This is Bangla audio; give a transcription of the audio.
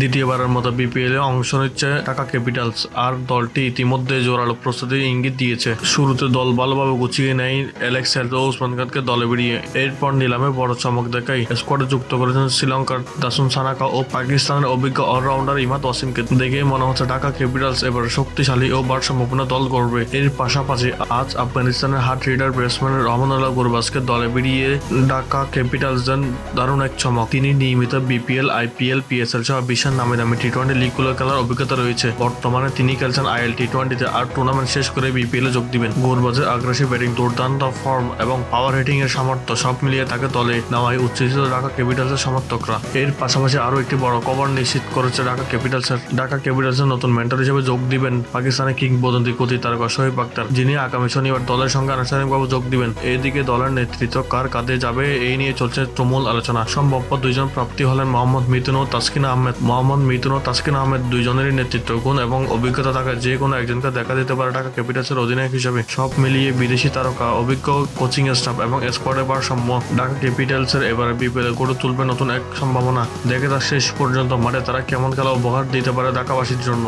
দ্বিতীয়বারের মতো বিপিএল অংশ নিচ্ছে ঢাকা ক্যাপিটালস। আর দলটি ইতিমধ্যে জোরালো প্রস্তুতির ইঙ্গিত দিয়েছে। শুরুতে দল ভালোভাবে গুছিয়ে নেয় অ্যালেক্স হেলথ ও উসমান খানকে দলে বেরিয়ে এরপর নিলামে বড় চমক দেখায় স্কোয়াডে যুক্ত করেছেন শ্রীলঙ্কার দাসুন সানাকা ও পাকিস্তানের অভিজ্ঞ অলরাউন্ডার ইমাদ ওয়াসিমকে। দেখে মনে হচ্ছে ঢাকা ক্যাপিটালস এবার শক্তিশালী ও ভারসাম্যপূর্ণ দল গড়বে। এর পাশাপাশি আজ আফগানিস্তানের হার্ট রিডার ব্যাটসম্যান রহমানুল্লাহ গুরবাজকে দলে বেরিয়ে ঢাকা ক্যাপিটালস দেন দারুণ এক চমক। তিনি নিয়মিত বিপিএল আইপিএল পিএসএল সহ বিশ্বের নামে দামি টি টোয়েন্টি লিগগুলো খেলার অভিজ্ঞতা রয়েছে। বর্তমানে তিনি খেলছেন আইএল টি টোয়েন্টিতে আর টুর্নামেন্ট শেষ করে বিপিএল যোগ দিবেন। গুরবাজের আগ্রাসী ব্যাটিং দুর্দান্ত ফর্ম এবং পাওয়ার হিটিং এর সামর্থ্য সব মিলিয়ে তাকে দলে নেওয়ায় উচ্ছ্বসিত ঢাকা ক্যাপিটালসের সমর্থকরা। এর পাশাপাশি আরও একটি বড় কভার নিশ্চিত করেছে ঢাকা ক্যাপিটালসের ঢাকা ক্যাপিটালসের নতুন মেন্টর হিসেবে যোগ দিবেন পাকিস্তানের কিংবদন্তি কোচি তারকা শোয়েব আক্তার যিনি আগামী শনিবার দলের সঙ্গে আনুষ্ঠানিকভাবে যোগ দিবেন। এদিকে দলের নেতৃত্ব কার কাঁধে যাবে এই নিয়ে চলছে তুমুল আলোচনা। সম্ভবত দুইজন প্রাপ্তি হলেন মোহাম্মদ মিতুন ও তাসকিন আহমেদ। মোহাম্মদ মিতুন ও তাসকিন আহমেদ দুইজনেরই নেতৃত্ব গুণ এবং অভিজ্ঞতা থাকা যে কোনো একজনকে দেখা দিতে পারে ঢাকা ক্যাপিটালসের অধিনায়ক হিসেবে। সব মিলিয়ে বিদেশি তারকা, অভিজ্ঞ কোচিং স্টাফ এবং স্কোয়াডের ভারসাম্য ঢাকা ক্যাপিটালসের এবারে বিপিএল গড়ে তুলবে নতুন এক সম্ভাবনা। দেখে তার শেষ পর্যন্ত মাঠে তারা কেমন খেলা উপহার দিতে পারে ঢাকাবাসীর জন্য।